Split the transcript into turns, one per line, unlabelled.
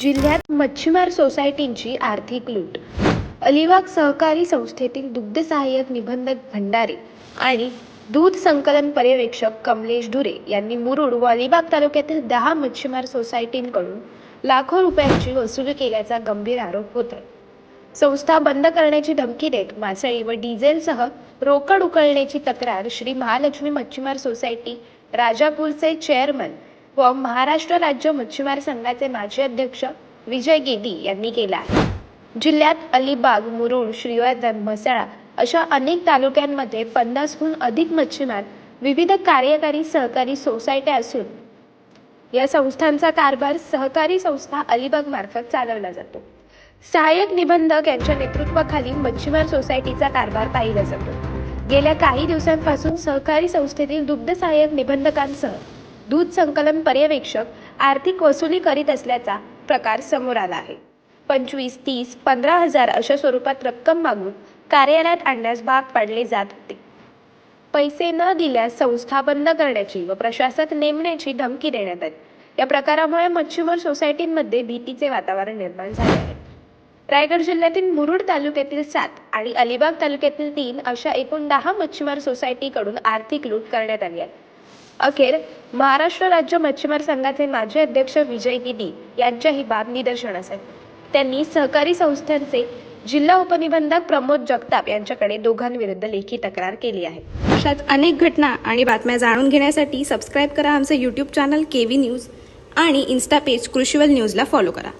जिल्ह्यात मच्छीमार सोसायटींची आर्थिक लूट. अलिबाग सहकारी संस्थेतील दुग्ध सहाय्यक निबंधक भंडारे आणि दूध संकलन पर्यवेक्षक कमलेश धुरे यांनी मुरुड व अलिबाग तालुक्यातील दहा मच्छीमार सोसायटींकडून लाखो रुपयांची वसुली केल्याचा गंभीर आरोप होता. संस्था बंद करण्याची धमकी देत मासळी व डिझेलसह रोकड उकळण्याची तक्रार श्री महालक्ष्मी मच्छीमार सोसायटी राजापूरचे चेअरमन व महाराष्ट्र राज्य मच्छीमार संघाचे माजी अध्यक्ष विजय गेदी यांनी केला आहे. जिल्ह्यात अलिबाग मुरुड श्रीवर्धन म्हसळा अशा अनेक तालुक्यांमध्ये पन्नासहून अधिक मच्छीमार विविध कार्यकारी सहकारी सोसायट्या असून या संस्थांचा कारभार सहकारी संस्था अलिबाग मार्फत चालवला जातो. सहाय्यक निबंधक यांच्या नेतृत्वाखाली मच्छीमार सोसायटीचा कारभार पाहिला जातो. गेल्या काही दिवसांपासून सहकारी संस्थेतील दुग्ध सहाय्यक निबंधकांसह दूध संकलन पर्यवेक्षक आर्थिक वसुली करीत असल्याचा प्रकार समोर आला आहे. पंचवीस तीस पंधरा हजार अशा स्वरूपात रक्कम मागून कार्यालयात आणण्यास भाग पाडले जात होते. पैसे न दिल्यास संस्था बंद करण्याची व प्रशासक नेमण्याची धमकी देण्यात आली. या प्रकारामुळे मच्छीमार सोसायटींमध्ये भीतीचे वातावरण निर्माण झाले आहे. रायगड जिल्ह्यातील मुरुड तालुक्यातील सात आणि अलिबाग तालुक्यातील तीन अशा एकूण दहा मच्छीमार सोसायटीकडून आर्थिक लूट करण्यात आली आहे. अखेर महाराष्ट्र राज्य मच्छीमार संघाचे माजी अध्यक्ष विजय गिदी यांच्या ही बाब निदर्शनास आली. त्यांनी सहकारी संस्थांचे जिल्हा उपनिबंधक प्रमोद जगताप यांच्याकडे दोघांविरुद्ध लेखी तक्रार केली आहे.
अशाच अनेक घटना आणि बातम्या जाणून घेण्यासाठी सबस्क्राईब करा आमचे YouTube channel K V news आणि इन्स्टा पेज कृषीवल न्यूजला फॉलो करा.